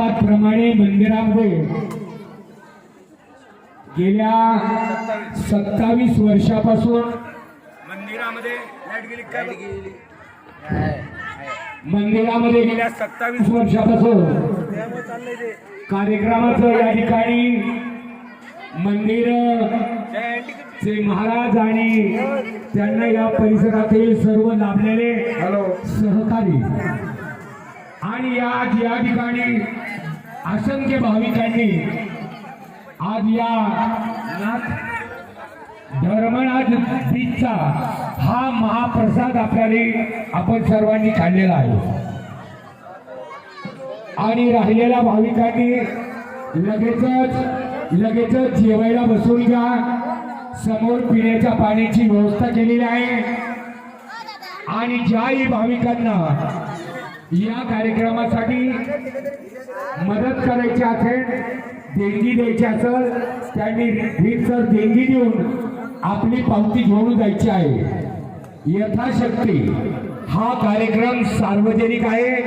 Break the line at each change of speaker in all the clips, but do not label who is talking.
औरंगाबाद प्रमाणे मंदिरामध्ये गेल्या सत्तावीस वर्षापासून
मंदिरामध्ये
मंदिरामध्ये गेल्या सत्तावीस वर्षापासून कार्यक्रमाचं या ठिकाणी मंदिर चे महाराज आणि त्यांना या परिसरातील सर्व लाभलेले सहकारी. आणि आज या ठिकाणी असंख्य भाविकांनी आज या धर्मनाथ बीचचा हा महाप्रसाद आपल्याला आपण सर्वांनी खाल्लेला आहे. आणि राहिलेल्या भाविकांनी लगेचच लगेचच जेवायला बसून घ्या. समोर पिण्याच्या पाण्याची व्यवस्था केलेली आहे. आणि ज्याही भाविकांना या कार्यक्रमासाठी मदत करायची असेल देणगी द्यायची असेल त्यांनी रीतसर देणगी देऊन आपली पावती घेऊन जायची आहे. यथाशक्ती हा कार्यक्रम सार्वजनिक आहे.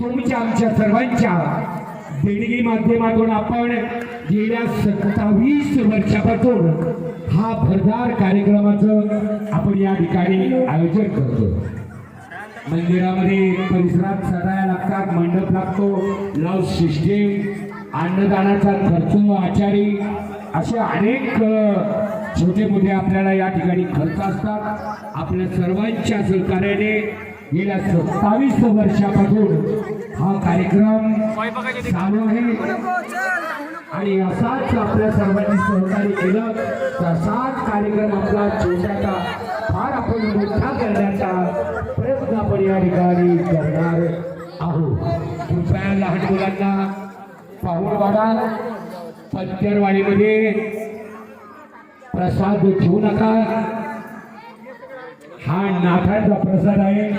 तुमच्या आमच्या सर्वांच्या देणगी माध्यमातून आपण गेल्या सत्तावीस वर्षापासून हा भरदार कार्यक्रमाचं आपण या ठिकाणी आयोजन करतो. मंदिरामध्ये परिसरात सजाया लागतात मंडप लागतो लव सिस्टीम अन्नदानाचा खर्च आचारी असे अनेक छोटे मोठे आपल्याला या ठिकाणी खर्च असतात. आपल्या सर्वांच्या सहकार्याने गेल्या सत्तावीस वर्षापासून हा कार्यक्रम चालू आहे. आणि असाच आपल्या सर्वांनी सहकार्य केलं तसाच कार्यक्रम आपला छोट्याचा फार आपण मोठा करण्याचा प्रयत्न आपण या ठिकाणी करणार आहोत. कृपया लहान मुलांना पाहुणवाडा पत्तेरवाडीमध्ये प्रसाद घेऊ नका. हा नाथांचा प्रसाद आहे.